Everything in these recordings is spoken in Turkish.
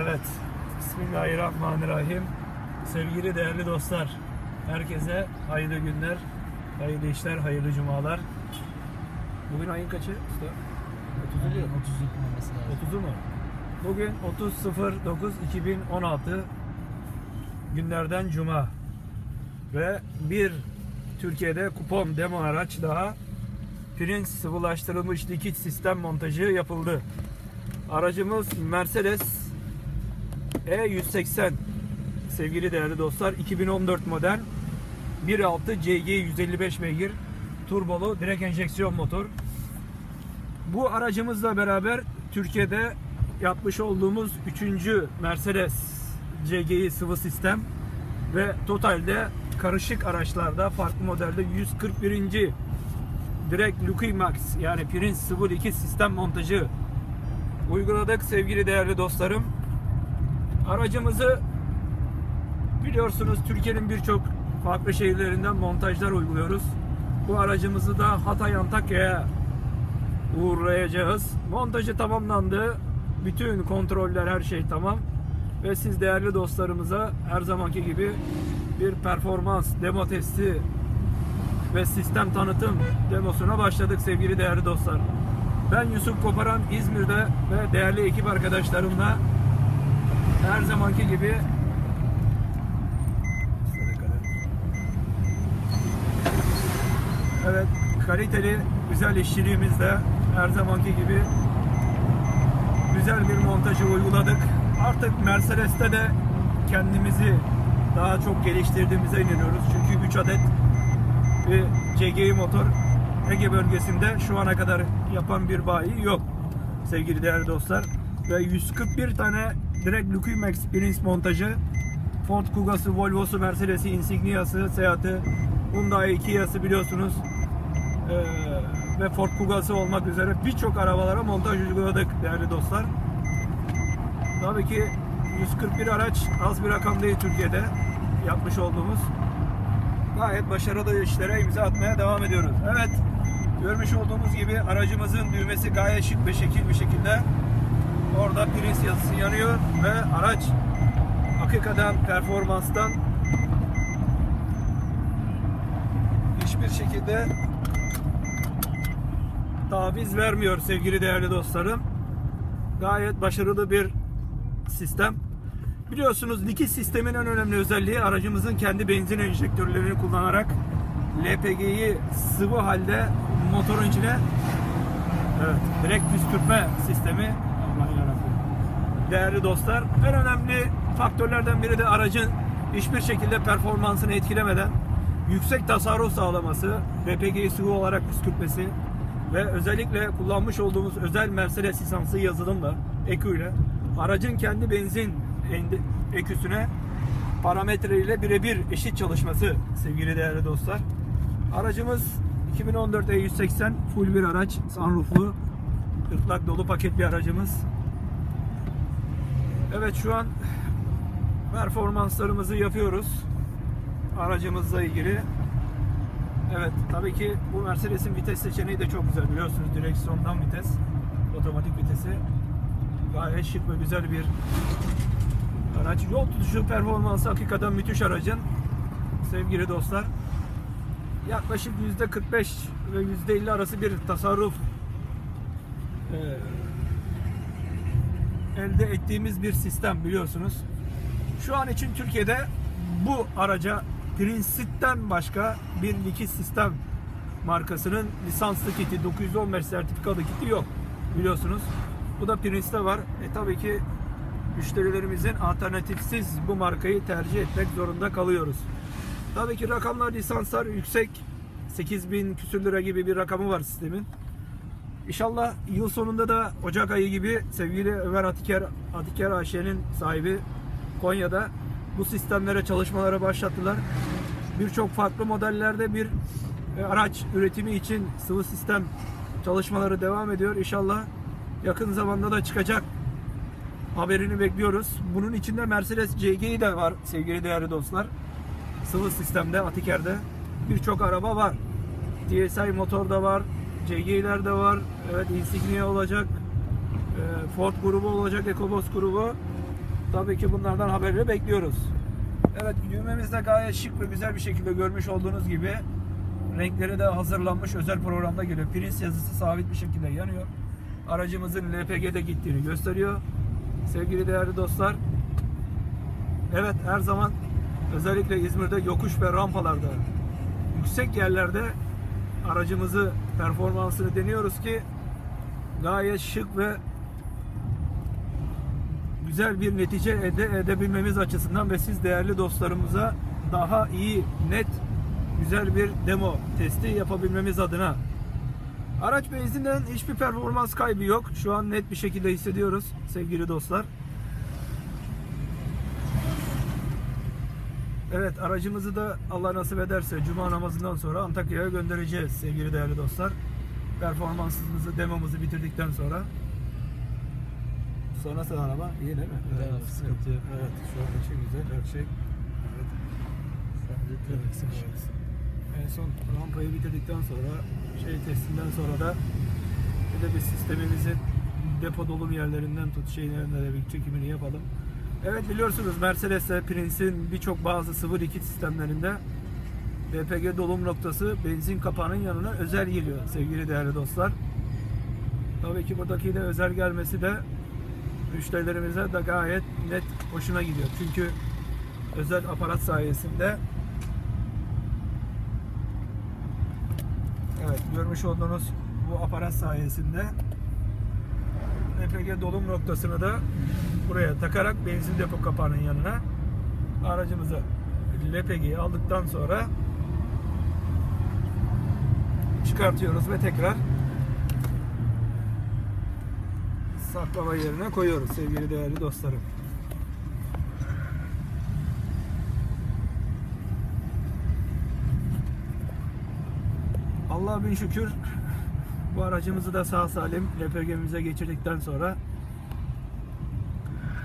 Evet. Bismillahirrahmanirrahim. Sevgili değerli dostlar. Herkese hayırlı günler, hayırlı işler, hayırlı cumalar. Bugün ayın kaçı? Usta? 30'u mu? 30'luk olması lazım. 30'u mu? Bugün 30.09.2016 günlerden cuma. Ve bir Türkiye'de kupon demo araç daha Prince sıvılaştırılmış likit sistem montajı yapıldı. Aracımız Mercedes E180 sevgili değerli dostlar 2014 model 1.6 CG 155 beygir turbolu direkt enjeksiyon motor. Bu aracımızla beraber Türkiye'de yapmış olduğumuz 3. Mercedes CGI sıvı sistem ve totalde karışık araçlarda farklı modelde 141. direkt Lucky Max yani Prince 02 sistem montajı uyguladık sevgili değerli dostlarım. Aracımızı biliyorsunuz Türkiye'nin birçok farklı şehirlerinden montajlar uyguluyoruz. Bu aracımızı da Hatay Antakya'ya uğurlayacağız. Montajı tamamlandı. Bütün kontroller her şey tamam. Ve siz değerli dostlarımıza her zamanki gibi bir performans demo testi ve sistem tanıtım demosuna başladık sevgili değerli dostlar. Ben Yusuf Koparan İzmir'de ve değerli ekip arkadaşlarımla her zamanki gibi Evet, kaliteli, güzel işçiliğimizle her zamanki gibi güzel bir montajı uyguladık. Artık Mercedes'te de kendimizi daha çok geliştirdiğimize inanıyoruz. Çünkü 3 adet bir CGI motor Ege bölgesinde şu ana kadar yapan bir bayi yok sevgili değerli dostlar. Ve 141 tane direkt Lucky Max Prince montajı Ford Kuga'sı, Volvo'su, Mercedes'i, Insignia'sı, Seat'ı, Hyundai, Kia'sı biliyorsunuz. Ee, ve Ford Kuga'sı olmak üzere birçok arabalara montaj uyguladık değerli dostlar. Tabii ki 141 araç az bir rakam değil Türkiye'de yapmış olduğumuz. Gayet başarılı işlere imza atmaya devam ediyoruz. Evet, görmüş olduğumuz gibi aracımızın düğmesi gayet şık ve şekil bir şekilde orada Prince yazısı yanıyor ve araç hakikaten performanstan hiçbir şekilde taviz vermiyor sevgili değerli dostlarım. Gayet başarılı bir sistem. Biliyorsunuz likit sistemin en önemli özelliği aracımızın kendi benzin enjektörlerini kullanarak LPG'yi sıvı halde motorun içine evet, direkt püskürtme sistemi değerli dostlar. En önemli faktörlerden biri de aracın hiçbir şekilde performansını etkilemeden yüksek tasarruf sağlaması, LPG'yi sıvı olarak püskürtmesi ve özellikle kullanmış olduğumuz özel Mercedes lisanslı yazılımla, EQ ile aracın kendi benzin eküsüne parametre ile birebir eşit çalışması sevgili değerli dostlar. Aracımız 2014 E180 full bir araç, sunrooflu, ıtlak dolu paket bir aracımız. Evet şu an performanslarımızı yapıyoruz aracımızla ilgili. Evet tabii ki bu Mercedes'in vites seçeneği de çok güzel biliyorsunuz direksiyondan vites otomatik vitesi gayet şık ve güzel bir araç. Yol tutuşu performansı hakikaten müthiş aracın sevgili dostlar. Yaklaşık %45 ve %50 arası bir tasarruf elde ettiğimiz bir sistem biliyorsunuz. Şu an için Türkiye'de bu araca Prince'ten başka bir likit sistem markasının lisanslı kiti 915 sertifikalı kiti yok biliyorsunuz. Bu da Prince'te var. E tabii ki müşterilerimizin alternatifsiz bu markayı tercih etmek zorunda kalıyoruz. Tabii ki rakamlar lisanslar yüksek. 8000 küsür lira gibi bir rakamı var sistemin. İnşallah yıl sonunda da Ocak ayı gibi sevgili Ömer Atiker, Atiker AŞ'nin sahibi Konya'da bu sistemlere çalışmalara başlattılar. Birçok farklı modellerde bir e, araç üretimi için sıvı sistem çalışmaları devam ediyor. İnşallah yakın zamanda da çıkacak haberini bekliyoruz. Bunun içinde Mercedes CG'i de var sevgili değerli dostlar. Sıvı sistemde Atiker'de birçok araba var. DSI motor da var. CG'ler de var. Evet Insignia olacak. E, Ford grubu olacak. EcoBoost grubu. Tabii ki bunlardan haberleri bekliyoruz. Evet düğmemiz de gayet şık ve güzel bir şekilde görmüş olduğunuz gibi renkleri de hazırlanmış özel programda geliyor. Prince yazısı sabit bir şekilde yanıyor. Aracımızın LPG'de gittiğini gösteriyor. Sevgili değerli dostlar. Evet her zaman özellikle İzmir'de yokuş ve rampalarda yüksek yerlerde aracımızı performansını deniyoruz ki gayet şık ve güzel bir netice elde edebilmemiz açısından ve siz değerli dostlarımıza daha iyi, net, güzel bir demo testi yapabilmemiz adına. Araç benzinden hiçbir performans kaybı yok. Şu an net bir şekilde hissediyoruz sevgili dostlar. Evet aracımızı da Allah nasip ederse Cuma namazından sonra Antakya'ya göndereceğiz sevgili değerli dostlar. Performansımızı, demomuzu bitirdikten sonra. Sonrası araba iyi değil mi? Güzel abi, sıkıntı yok. Evet şu an için güzel her şey. Evet. Sadece trafiksin işi. Evet. En son rampayı bitirdikten sonra şey testinden sonra da bir de bir sistemimizin depo dolum yerlerinden tut şeylerinde de bir çekimini yapalım. Evet biliyorsunuz Mercedes'te Prince'in birçok bazı sıvı likit sistemlerinde LPG dolum noktası benzin kapağının yanına özel geliyor sevgili değerli dostlar. Tabii ki buradaki de özel gelmesi de müşterilerimize de gayet net hoşuna gidiyor. Çünkü özel aparat sayesinde Evet görmüş olduğunuz bu aparat sayesinde LPG dolum noktasını da buraya takarak benzin depo kapağının yanına aracımıza LPG'yi aldıktan sonra çıkartıyoruz ve tekrar saklama yerine koyuyoruz sevgili değerli dostlarım. Allah'a bin şükür bu aracımızı da sağ salim LPG'mize geçirdikten sonra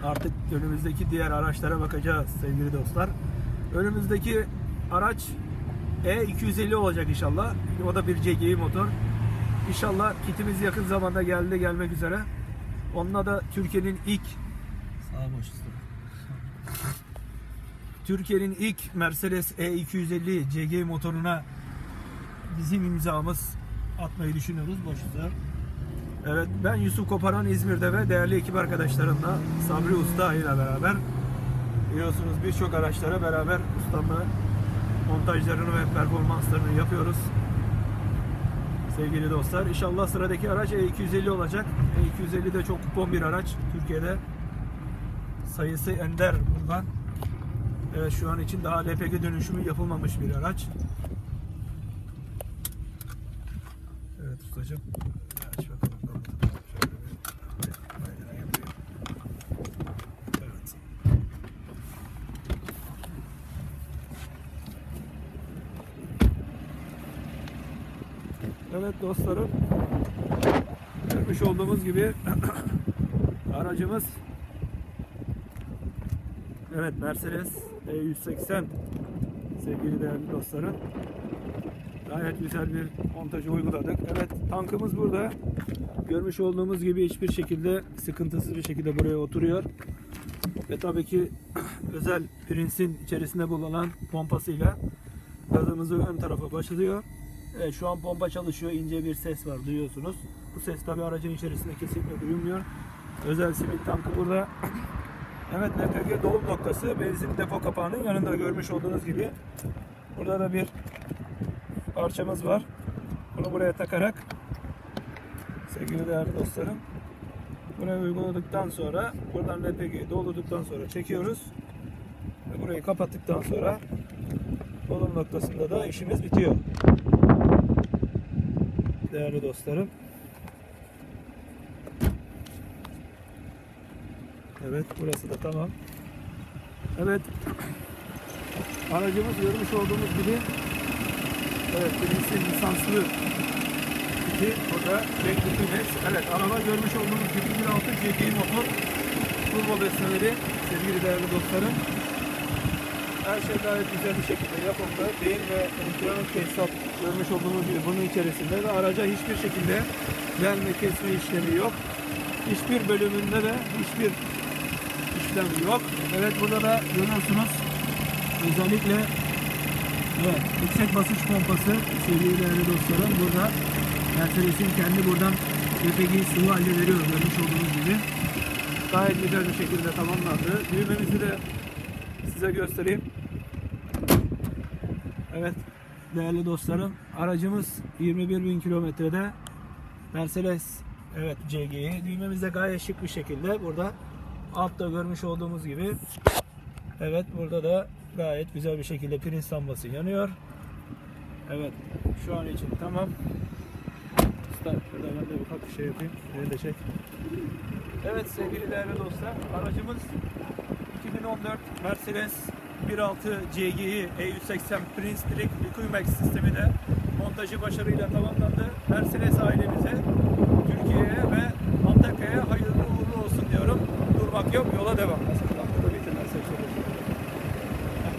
artık önümüzdeki diğer araçlara bakacağız sevgili dostlar. Önümüzdeki araç E250 olacak inşallah. O da bir CGI motor. İnşallah kitimiz yakın zamanda geldi gelmek üzere. Onunla da Türkiye'nin ilk Sağ boş. Türkiye'nin ilk Mercedes E250 CG motoruna bizim imzamız atmayı düşünüyoruz boşuzlar. Evet ben Yusuf Koparan İzmir'de ve değerli ekip arkadaşlarımla Sabri Usta ile beraber biliyorsunuz birçok araçlara beraber ustamla montajlarını ve performanslarını yapıyoruz. Sevgili dostlar inşallah sıradaki araç E250 olacak. E250 de çok kupon bir araç Türkiye'de. Sayısı ender bundan. Evet şu an için daha LPG dönüşümü yapılmamış bir araç. Evet ustacığım. Evet dostlarım. Görmüş olduğumuz gibi aracımız Evet Mercedes E180 sevgili değerli dostlarım. Gayet güzel bir montajı uyguladık. Evet tankımız burada. Görmüş olduğumuz gibi hiçbir şekilde sıkıntısız bir şekilde buraya oturuyor. Ve tabii ki özel Prince'in içerisinde bulunan pompasıyla gazımızı ön tarafa başlıyor. Evet şu an pompa çalışıyor. İnce bir ses var duyuyorsunuz. Bu ses tabii aracın içerisinde kesinlikle duyulmuyor. Özel simit tankı burada. Evet LPG dolum noktası benzin depo kapağının yanında görmüş olduğunuz gibi. Burada da bir parçamız var. Bunu buraya takarak sevgili değerli dostlarım buraya uyguladıktan sonra buradan LPG'yi doldurduktan sonra çekiyoruz. Ve burayı kapattıktan sonra dolum noktasında da işimiz bitiyor. Değerli dostlarım. Evet burası da tamam. Evet. Aracımız görmüş olduğumuz gibi Evet birincisi lisanslı iki o da Phoenix. Evet araba görmüş olduğunuz gibi 1.6 GTI motor turbo beslemeleri sevgili değerli dostlarım. Her şey gayet güzel bir şekilde yapımda. Beyin ve elektronik tesisat görmüş olduğunuz gibi bunun içerisinde ve araca hiçbir şekilde delme kesme işlemi yok. Hiçbir bölümünde de hiçbir işlem yok. Evet burada da görüyorsunuz özellikle evet, yüksek basınç pompası sevgili değerli dostlarım burada Mercedes'in kendi buradan LPG'yi sıvı halde veriyor görmüş olduğunuz gibi. Gayet güzel bir şekilde tamamlandı. Düğmemizi de size göstereyim. Evet değerli dostlarım aracımız 21 bin kilometrede Mercedes evet CG'yi düğmemiz de gayet şık bir şekilde burada. Altta görmüş olduğumuz gibi evet burada da gayet güzel bir şekilde prince lambası yanıyor. Evet şu an için tamam. Usta şurada ben de ufak bir şey yapayım. Beni de çek. Evet sevgili değerli dostlar aracımız 2014 Mercedes 1.6 CG'yi E180 Prince Direct Liquimax sistemi de montajı başarıyla tamamlandı. Mercedes ailemize, Türkiye'ye ve Antakya'ya hayırlı uğurlu olsun diyorum. Durmak yok, yola devam.